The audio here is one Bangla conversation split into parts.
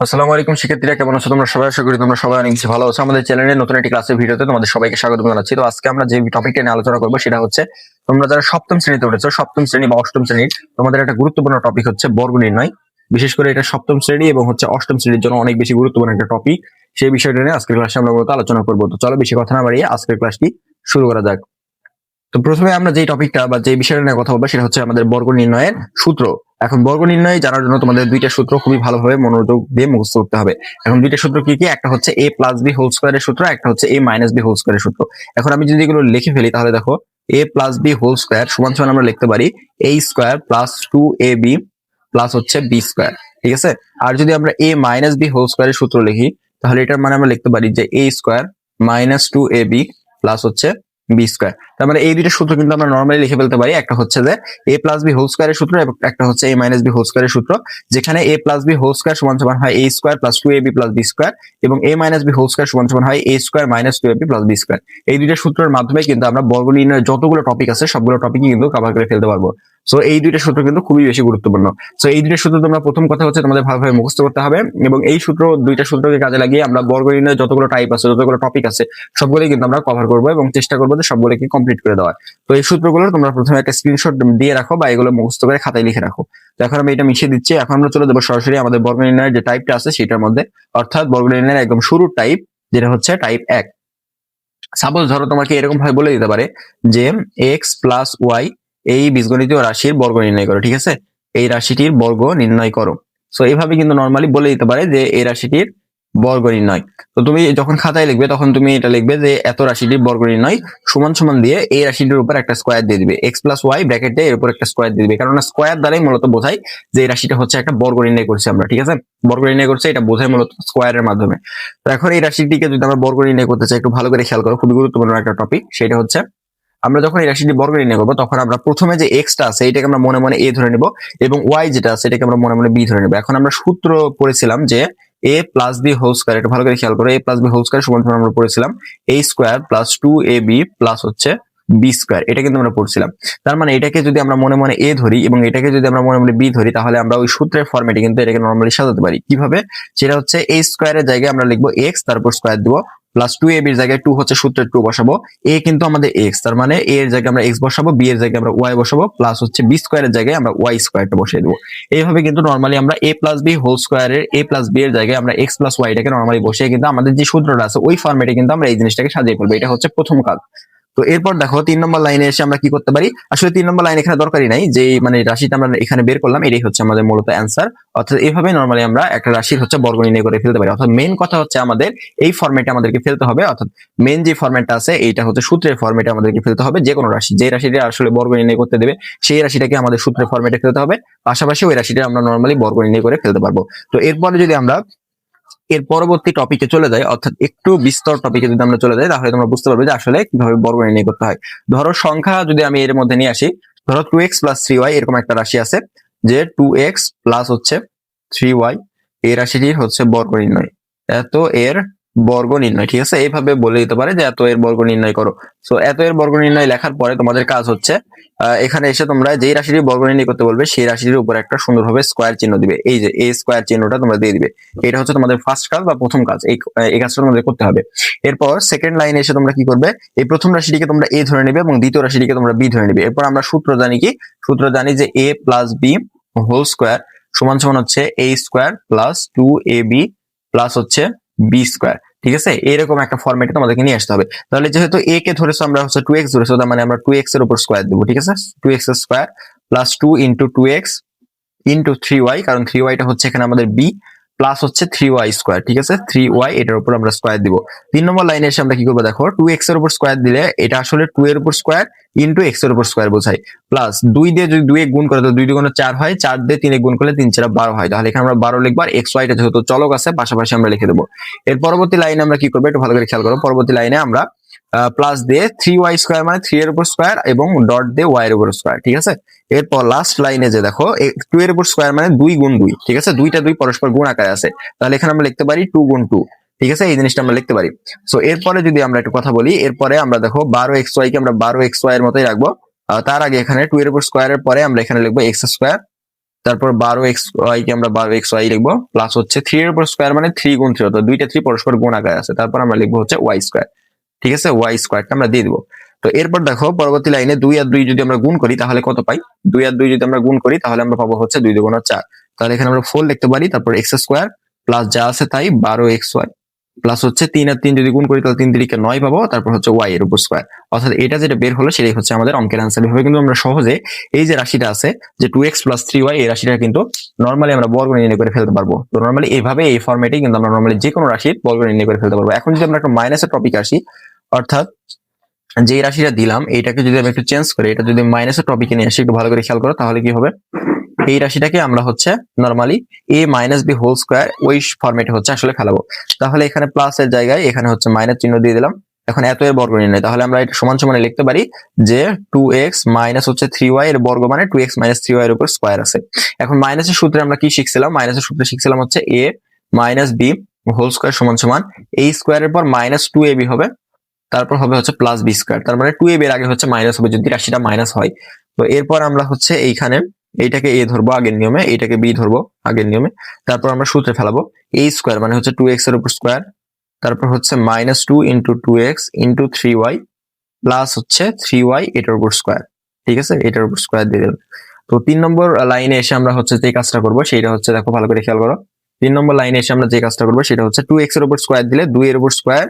আসসালামু আলাইকুম শিক্ষার্থীরা, কেমন আছো তোমরা? সবাই আশা করি তোমরা সবাই অনেক ভালো আছো। আমাদের চ্যানেলে নতুন একটি ক্লাসের ভিডিওতে তোমাদের সবাইকে স্বাগত জানাচ্ছি। তো আজকে আমরা যে টপিকটা নিয়ে আলোচনা করব, সেটা হচ্ছে তোমরা যারা সপ্তম শ্রেণীতে উঠেছো, সপ্তম শ্রেণি বা অষ্টম শ্রেণির, তোমাদের একটা গুরুত্বপূর্ণ টপিক হচ্ছে বর্গ নির্ণয়। বিশেষ করে এটা সপ্তম শ্রেণি এবং হচ্ছে অষ্টম শ্রেণির জন্য অনেক বেশি গুরুত্বপূর্ণ একটা টপিক। সেই বিষয়টা নিয়ে আজকের ক্লাসে আমরা মূলত আলোচনা করব। তো চলো বেশি কথা না বাড়িয়ে আজকের ক্লাসটি শুরু করা যাক। তো প্রথমে আমরা যে টপিকটা বা যে বিষয়টা নিয়ে কথা বলব সেটা হচ্ছে আমাদের বর্গ নির্ণয়ের সূত্র। এখন বর্গ নির্ণয় জানার জন্য তোমাদের দুইটা সূত্র খুবই ভালোভাবে মনোযোগ দিয়ে মুখস্থ করতে হবে। এখন দুইটা সূত্র কি কি? একটা হচ্ছে এ প্লাস বি হোল স্কোয়ারের সূত্র, একটা হচ্ছে এ মাইনাস বি হোল স্কোয়ারের সূত্র। এখন আমি যদি এগুলো লিখে ফেলি তাহলে দেখো A plus B whole square সমান সমান আমরা লিখতে পারি A square plus two A B plus হচ্ছে বি স্কোয়ার ঠিক আছে? আর যদি আমরা এ মাইনাস বি হোল স্কোয়ারের সূত্র লিখি, তাহলে এটার মানে আমরা লিখতে পারি যে A square minus two A B plus হচ্ছে বি স্কোয়ার তার মানে এই দুইটা সূত্র কিন্তু আমরা নর্মালি লিখে ফেলতে পারি। একটা হচ্ছে যে এ প্লাস বি হোল স্কোয়ারের সূত্র এবং একটা হচ্ছে এ মাইনাস বি হোল স্কোয়ারের সূত্র, যেখানে A plus B whole square সমান সমান হয় A square plus two A B plus B square এবং A minus B whole square সমান সমান হয় A square minus two A B plus B square এই দুইটা সূত্রের মাধ্যমে কিন্তু আমরা বর্গ নির্ণয়ের যতগুলো টপিক আছে, সবগুলো টপিকই কিন্তু কভার করে ফেলতে পারব। সো এই দুইটা সূত্র কিন্তু খুবই বেশি গুরুত্বপূর্ণ। সো এই দুইটা সূত্র তোমরা প্রথম কথা হচ্ছে তোমাদের ভালোভাবে মুখস্থ করতে হবে এবং এই সূত্র, দুইটা সূত্রকে কাজে লাগিয়ে আমরা বর্গ নির্ণয়ের যতগুলো টাইপ আছে, যতগুলো টপিক আছে, সবগুলোই কিন্তু আমরা কভার করব এবং চেষ্টা করব যে সবগুলোকে কমপ্লিট করে দেওয়ার। তো এই সূত্রগুলো তোমরা প্রথমে একটা স্ক্রিনশট দিয়ে রাখো বা এগুলো মুখস্থ করে খাতায় লিখে রাখো। তো এখন আমি এটা মিশিয়ে দিচ্ছি। এখন আমরা চলে যাব সরাসরি আমাদের বর্গ নির্ণয়ের যে টাইপটা আছে, সেটার মধ্যে। অর্থাৎ বর্গ নির্ণয়ের একদম শুরুর টাইপ যেটা হচ্ছে টাইপ এক। সাপোজ ধরো তোমাকে এরকম ভাবে বলে দিতে পারে যে এক্স প্লাস ওয়াই এই বীজগণিতীয় রাশির বর্গ নির্ণয় করো, ঠিক আছে? এই রাশিটির বর্গ নির্ণয় করো। সো এইভাবে কিন্তু নর্মালি বলে দিতে পারে যে এই রাশিটির বর্গ নির্ণয়। তো তুমি যখন খাতায় লিখবে, তখন তুমি এটা লিখবে যে এত রাশিটির বর্গ নির্ণয় সমান সমান দিয়ে এই রাশিটির উপর একটা স্কোয়ার দিয়ে দিবে। এক্স প্লাস ওয়াই ব্র্যাকেটে এর উপর একটা স্কোয়ার দিয়ে দিবে। কারণ স্কোয়ার দ্বারাই মূলত বোঝায় যে এই রাশিটা হচ্ছে একটা বর্গ নির্ণয় করছি আমরা, ঠিক আছে? বর্গ নির্ণয় করছে, এটা বোঝায় মূলত স্কোয়ারের মাধ্যমে। তো এখন এই রাশিটিকে যদি আমরা বর্গ নির্ণয় করতে চাই, একটু ভালো করে খেয়াল করো, খুবই গুরুত্বপূর্ণ একটা টপিক সেটা হচ্ছে আমরা যখন এই রাশিটি বর্গ নির্ণয় করব তখন আমরা প্রথমে যে এক্সটা আছে, এটাকে আমরা মনে মনে এ ধরে নিব এবং ওয়াই যেটা আছে, এটাকে আমরা মনে মনে বি ধরে নেব। এখন আমরা সূত্র পড়েছিলাম যে A plus B whole square এটা ভালো করে খেয়াল করো A plus B whole square সমান আমরা পড়েছিলাম A square plus two A B plus হচ্ছে বি স্কোয়ার এটা কিন্তু আমরা পড়ছিলাম। তার মানে এটাকে যদি আমরা মনে মনে এ ধরি এবং এটাকে যদি আমরা মনে মনে বি ধরি, তাহলে আমরা ওই সূত্রের ফর্মেটে কিন্তু এটাকে নর্মালি সাজাতে পারি। কীভাবে? সেটা হচ্ছে এ স্কোয়ারের জায়গায় আমরা লিখব এক্স তারপর স্কোয়ার দিব প্লাস টু এ বির জায়গায় টু হচ্ছে সূত্রের টু বসাবো। এ কিন্তু আমাদের এক্স তার মানে এ এর জায়গায় আমরা এক্স বসাবো বি এর জায়গায় আমরা ওয়াই বসাবো প্লাস হচ্ছে বি স্কোয়ারের জায়গায় আমরা ওয়াই স্কোয়ারটা বসিয়ে দেবো। এইভাবে কিন্তু নর্মালি আমরা এ প্লাস বি হোল স্কোয়ারের এ প্লাস বি এর জায়গায় আমরা এক্স প্লাস ওয়াইটাকে নর্মালি বসিয়ে কিন্তু আমাদের যে সূত্রটা আছে, ওই ফর্মেটে কিন্তু আমরা এই জিনিসটাকে সাজিয়ে ফেলব। এটা হচ্ছে প্রথম কাজ। তো এরপর দেখো তিন নম্বর লাইনে এসে আমরা কি করতে পারি? আসলে তিন নম্বর লাইন এখানে দরকারই নাই যে মানে রাশিটা আমরা এখানে বের করলাম, এটাই হচ্ছে আমাদের মূলত অ্যান্সার অর্থাৎ এইভাবে নর্মালি আমরা একটা রাশির হচ্ছে বর্গ নির্ণয় করে ফেলতে পারি। অর্থাৎ মেন কথা হচ্ছে আমাদের এই ফর্মেটে আমাদেরকে ফেলতে হবে। অর্থাৎ মেন যে ফর্মেটটা আছে, এইটা হচ্ছে সূত্রের ফর্মেটে আমাদেরকে ফেলতে হবে যে কোনো রাশি। যে রাশিটা আসলে বর্গ নির্ণয় করতে দেবে, সেই রাশিটাকে আমাদের সূত্রের ফর্মেটে ফেলতে হবে। পাশাপাশি ওই রাশিটা আমরা নর্মালি বর্গ নির্ণয় করে ফেলতে পারব। তো এরপরে যদি আমরা পরবর্তী টপিকে চলে যায়, অর্থাৎ একটু বিস্তর টপিকে যদি আমরা চলে যাই, তাহলে তোমরা বুঝতে পারবে যে আসলে কীভাবে বর্গ নির্ণয় করতে হয়। ধরো সংখ্যা যদি আমি এর মধ্যে নিয়ে আসি, ধরো two X plus three Y এরকম একটা রাশি আছে, যে টু এক্স প্লাস হচ্ছে থ্রি ওয়াই এই রাশিটির হচ্ছে বর্গ নির্ণয়। এত এর বর্গ নির্ণয়, ঠিক আছে? এইভাবে বলে দিতে পারে যে এত এর বর্গ নির্ণয় করো। সো এত এর বর্গ নির্ণয় লেখার পরে তোমাদের কাজ হচ্ছে এখানে এসে তোমরা যেই রাশিটির বর্গ নির্ণয় করতে বলবে, সেই রাশিটির উপর একটা সুন্দরভাবে স্কোয়ার চিহ্ন দিবে। এই যে, এই স্কোয়ার চিহ্নটা তোমরা দিয়ে দিবে। এটা হচ্ছে তোমাদের ফার্স্ট কাজ বা প্রথম কাজ। এই কাজটা তোমাদের করতে হবে। এরপর সেকেন্ড লাইনে এসে তোমরা কি করবে? এই প্রথম রাশিটিকে তোমরা এ ধরে নেবে এবং দ্বিতীয় রাশিটিকে তোমরা বি ধরে নেবে। এরপর আমরা সূত্র জানি কি? সূত্র জানি যে A plus B whole square সমান সমান হচ্ছে A square plus two A B plus হচ্ছে বি স্কোয়ার ঠিক আছে? এরকম একটা ফর্মেটে তোমাদেরকে নিয়ে আসতে হবে। তাহলে যেহেতু এ কে ধরেছো, আমরা হচ্ছে টু এক্স ধরেছো মানে আমরা টু এক্সের উপর স্কোয়ার দেবো, ঠিক আছে? টু এক্সের square plus two into two X into three Y কারণ থ্রি ওয়াইটা হচ্ছে এখানে আমাদের বি প্লাস হচ্ছে থ্রি ওয়াই স্কোয়ার ঠিক আছে? থ্রি ওয়াই এটার উপর আমরা স্কোয়ার দিব। তিন নম্বর লাইনে এসে আমরা কি করব দেখো? টু এক্সের উপর স্কোয়ার দিলে এটা আসলে টু এর উপর স্কোয়ার ইন্টু এক্সের উপর স্কোয়ার বোঝায়। প্লাস দুই দিয়ে যদি দুই এক গুণ করে, তো দুই দুগুণে চার হয়, চার দিয়ে তিনে গুণ করলে তিন চার বারো হয়। তাহলে এখানে আমরা বারো লিখব আর এক্স ওয়াইটা যেহেতু চলক আছে, পাশাপাশি আমরা লিখে দেবো। এর পরবর্তী লাইনে আমরা কি করব? একটু ভালো করে খেয়াল করব পরবর্তী লাইনে আমরা প্লাস দিয়ে থ্রি ওয়াই স্কোয়ার মানে থ্রি এর উপর স্কোয়ার এবং ডট দিয়ে ওয়াই এর উপর স্কোয়ার ঠিক আছে? এরপর লাস্ট লাইনে যে দেখো টু এর উপর স্কোয়ার মানে দুই গুণ দুই, ঠিক আছে? দুইটা দুই পরস্পর গুণ আকারে আছে তাহলে এখানে আমরা লিখতে পারি টু গুণ টু ঠিক আছে? এই জিনিসটা আমরা লিখতে পারি। সো এরপরে যদি আমরা একটু কথা বলি, এরপরে আমরা দেখো বারো এক্স ওয়াই কে আমরা বারো এক্স ওয়াই এর মতোই রাখব। তার আগে এখানে টু এর উপর স্কোয়ারের পরে আমরা এখানে লিখব এক্স স্কোয়ার তারপর বারো এক্স ওয়াই কে আমরা বারো এক্স ওয়াই লিখব প্লাস হচ্ছে থ্রি এর উপর স্কোয়ার মানে থ্রি গুণ থ্রি অর্থাৎ দুইটা থ্রি পরস্পর গুণ আকারে আছে তারপর আমরা লিখব হচ্ছে ওয়াই স্কোয়ার ঠিক আছে? ওয়াই স্কোয়ারটা আমরা দিয়ে দিবো। তো এরপর দেখো, পরবর্তী লাইনে দুই আর দুই যদি আমরা গুণ করি, তাহলে কত পাই? দুই আর দুই যদি আমরা গুণ করি, তাহলে আমরা পাবো হচ্ছে দুই দুগুণ চার। তাহলে এখানে আমরা ফোর লিখতে পারি, তারপর এক্স স্কোয়ার প্লাস যা আছে তাই বারো এক্স ওয়াই প্লাস হচ্ছে তিন আর তিন যদি গুণ করি, তাহলে তিন তিরিকে নয় পাবো, তারপর হচ্ছে ওয়াই এর উপর স্কোয়ার অর্থাৎ এটা যেটা বের হলো, সেটাই হচ্ছে আমাদের অঙ্কের আনসার এভাবে কিন্তু আমরা সহজে এই যে রাশিটা আছে, যে two X plus three Y এই রাশিটা কিন্তু নর্মালি আমরা বর্গ নির্ণয় করে ফেলতে পারব। তো নর্মালি এইভাবে এই ফর্মেটে কিন্তু আমরা নর্মালি যে কোনো রাশির বর্গ নির্ণয় করে ফেলতে পারব। এখন যদি আমরা একটা মাইনাসের টপিক আসি অর্থাৎ যে রাশিটা দিলাম, এইটাকে যদি আমি একটু চেঞ্জ করি, এটা যদি মাইনাসের টপিকে নিয়ে আসি, একটু ভালো করে খেয়াল করো, তাহলে কি হবে? এই রাশিটাকে আমরা হচ্ছে normally A minus B whole square ওই ফরম্যাটে হচ্ছে আসলে ফেলাবো। তাহলে এখানে প্লাস এর জায়গায় এখানে হচ্ছে মাইনাস চিহ্ন দিয়ে দিলাম। এখন এত এর বর্গ নির্ণয়, তাহলে আমরা এটা সমান সমানে লিখতে পারি যে টু এক্স মাইনাস হচ্ছে থ্রি ওয়াই এর বর্গ মানে two X minus three Y এর উপর স্কোয়ার আছে। এখন মাইনাসের সূত্রে আমরা কি শিখছিলাম? মাইনাসের সূত্রে শিখছিলাম হচ্ছে A minus B whole square সমান সমান এই স্কোয়ারের পর মাইনাস টু এ বি হবে। তারপর হবে হচ্ছে প্লাস বি স্কোয়ার তার মানে টু এ এর আগে হচ্ছে মাইনাস হবে, যদি রাশিটা মাইনাস হয়। তো এরপর আমরা হচ্ছে এইখানে এইটাকে এ ধরবো আগের নিয়মে, এইটাকে বি ধরবো আগের নিয়মে। তারপর আমরা সূত্রে ফেলাবো। এই স্কোয়ার মানে হচ্ছে টু এক্সের উপর স্কোয়ার তারপর হচ্ছে minus two into two X into three Y plus হচ্ছে থ্রি ওয়াই এটার উপর স্কোয়ার ঠিক আছে? এটার উপর স্কোয়ার দিয়ে দেবেন তো তিন নম্বর লাইনে এসে আমরা হচ্ছে যে কাজটা করব, সেটা হচ্ছে দেখো ভালো করে খেয়াল করো। তিন নম্বর লাইনে এসে আমরা যে কাজটা করব, সেটা হচ্ছে টু এক্সের উপর স্কোয়ার দিলে দুই এর উপর স্কোয়ার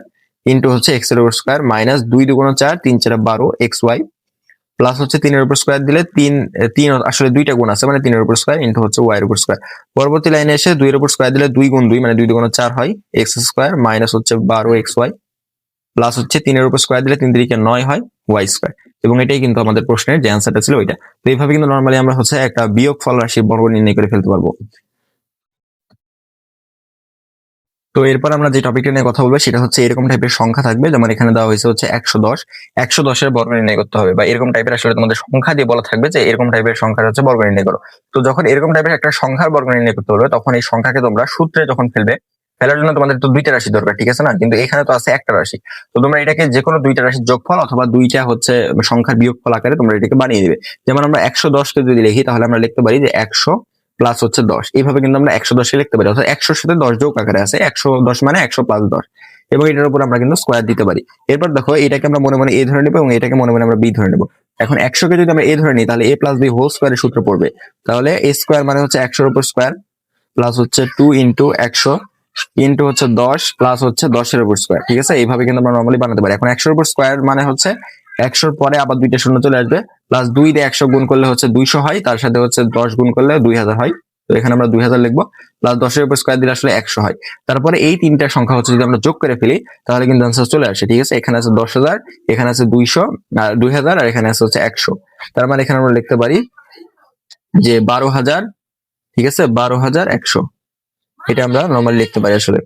ইন্টু হচ্ছে এক্সের উপর স্কোয়ার মাইনাস দুই দুগুণ চার, তিন চার বারো এক্স ওয়াই প্লাস হচ্ছে তিনের উপর স্কোয়ার দিলে তিন তিন, আসলে দুইটা গুণ আছে মানে তিনের উপর স্কোয়ার ইন্টু হচ্ছে ওয়াই এর উপর স্কোয়ার পরবর্তী লাইনে এসে দুইয়ের উপর স্কোয়ার দিলে দুই গুণ দুই মানে দুই দুগুণ চার হয় এক্স স্কোয়ার মাইনাস হচ্ছে বারো এক্স ওয়াই প্লাস হচ্ছে তিনের উপর স্কোয়ার দিলে তিন তিরিকে নয় হয় ওয়াই স্কোয়ার এবং এটাই কিন্তু আমাদের প্রশ্নের যে অ্যান্সারটা ছিল ওইটা। তো এইভাবে কিন্তু নর্মালি আমরা হচ্ছে একটা বিয়োগ ফল রাশি বর্গ নির্ণয় করে ফেলতে পারব। তো এরপর আমরা যে টপিকটা নিয়ে কথা বলব, সেটা হচ্ছে এরকম টাইপের সংখ্যা থাকবে, যেমন এখানে দেওয়া হয়েছে হচ্ছে একশো দশ। একশো দশের বর্গ নির্ণয় করতে হবে, বা এরকম টাইপের আসলে তোমাদের সংখ্যা দিয়ে বলা থাকবে যে এরকম টাইপের সংখ্যা হচ্ছে বর্গ নির্ণয় করো। তো যখন এরকম টাইপের একটা সংখ্যার বর্গ নির্ণয় করতে হবে তখন এই সংখ্যাকে তোমরা সূত্রে যখন ফেলবে, ফেলার জন্য তোমাদের তো দুইটা রাশি দরকার, ঠিক আছে না? কিন্তু এখানে তো আছে একটা রাশি। তো তোমরা এটাকে যে কোনো দুইটা রাশির যোগফল অথবা দুইটা হচ্ছে সংখ্যার বিয়োগফল আকারে তোমরা এটাকে বানিয়ে দিবে। যেমন আমরা একশো দশকে যদি লিখি, তাহলে আমরা লিখতে পারি যে একশো প্লাস হচ্ছে দশ। এইভাবে কিন্তু আমরা একশো দশে লিখতে পারি। অর্থাৎ একশোর সাথে দশ যোগ আকারে আছে, একশো দশ মানে একশো প্লাস দশ। এবং এটার উপর আমরা কিন্তু স্কোয়ার দিতে পারি। এরপর দেখো, এটাকে আমরা মনে মনে এ ধরে নেব এবং এটাকে মনে মনে আমরা বি ধরে নেব। এখন একশোকে যদি আমরা এ ধরে নিই, তাহলে এ প্লাস বি হোল স্কোয়ারের সূত্র পড়বে। তাহলে এ স্কোয়ার মানে হচ্ছে একশোর উপর স্কোয়ার প্লাস হচ্ছে টু ইন্টু একশো ইন্টু হচ্ছে দশ প্লাস হচ্ছে দশের উপর স্কোয়ার ঠিক আছে? এইভাবে কিন্তু আমরা নর্মালি বানাতে পারি। এখন একশোর উপর স্কোয়ার মানে হচ্ছে, একশোর পরে আবার দুইটা শূন্য চলে আসবে। প্লাস দুই দিয়ে একশো গুণ করলে হচ্ছে দুইশো হয়, তার সাথে হচ্ছে দশ গুণ করলে দুই হাজার হয়। তো এখানে আমরা দুই হাজার লিখব। প্লাস দশের উপর স্কোয়ার দিলে আসলে একশো হয়। তারপরে এই তিনটা সংখ্যা হচ্ছে যদি আমরা যোগ করে ফেলি, তাহলে কিন্তু আনসার চলে আসে, ঠিক আছে? এখানে আছে দশ হাজার, এখানে আছে দুইশো, আর দুই হাজার, আর এখানে আছে হচ্ছে একশো। তার মানে এখানে আমরা লিখতে পারি যে বারো হাজার, ঠিক আছে? বারো হাজার একশো। এটা আমরা নর্মালি লিখতে পারি আসলে।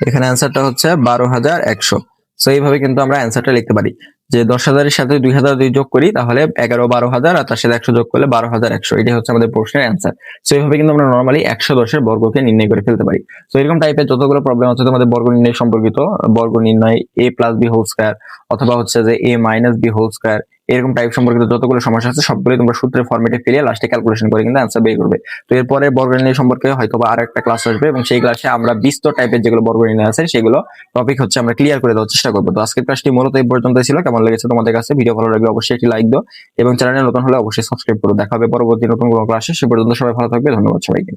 এখানে অ্যান্সারটা হচ্ছে বারো হাজার একশো। সো এইভাবে কিন্তু আমরা অ্যান্সারটা লিখতে পারি। যে দশ হাজারের সাথে দুই হাজার দুই যোগ করি, তাহলে এগারো, বারো হাজার, আর তার সাথে একশো যোগ করলে বারো হাজার একশো। এটাই হচ্ছে আমাদের প্রশ্নের অ্যান্সার সো এইভাবে কিন্তু আমরা নর্মালি একশো দশের বর্গকে নির্ণয় করে ফেলতে পারি। তো এরকম টাইপের যতগুলো প্রবলেম আছে, তোমাদের বর্গ নির্ণয় সম্পর্কিত, বর্গ নির্ণয় A plus B whole square অথবা হচ্ছে যে A minus B whole square এরকম টাইপ সম্পর্কিত যতগুলো সমস্যা আছে সবগুলো তোমরা সূত্রের ফর্মেটে ফেলে লাস্টে ক্যালকুলেশন করে কিন্তু অ্যান্সার বের করবে। তো এরপরে বর্গ নির্ণয় সম্পর্কে হয়তো বা আর একটা ক্লাস আসবে এবং সেই ক্লাসে আমরা বিস্তর টাইপের যেগুলো বর্গ আছে, সেগুলো টপিক হচ্ছে আমরা ক্লিয়ার করে দেওয়ার চেষ্টা করব। তো আজকের ক্লাসটি মূলত এই পর্যন্ত ছিল। কেমন লেগেছে তোমাদের কাছে? ভিডিও ভালো লাগলে অবশ্যই একটি লাইক দাও এবং চ্যানেলে নতুন হলে অবশ্যই সাবস্ক্রাইব করো। দেখা হবে পরবর্তী নতুন কোনো ক্লাসে সে পর্যন্ত সবাই ভালো থাকবে। ধন্যবাদ সবাইকে।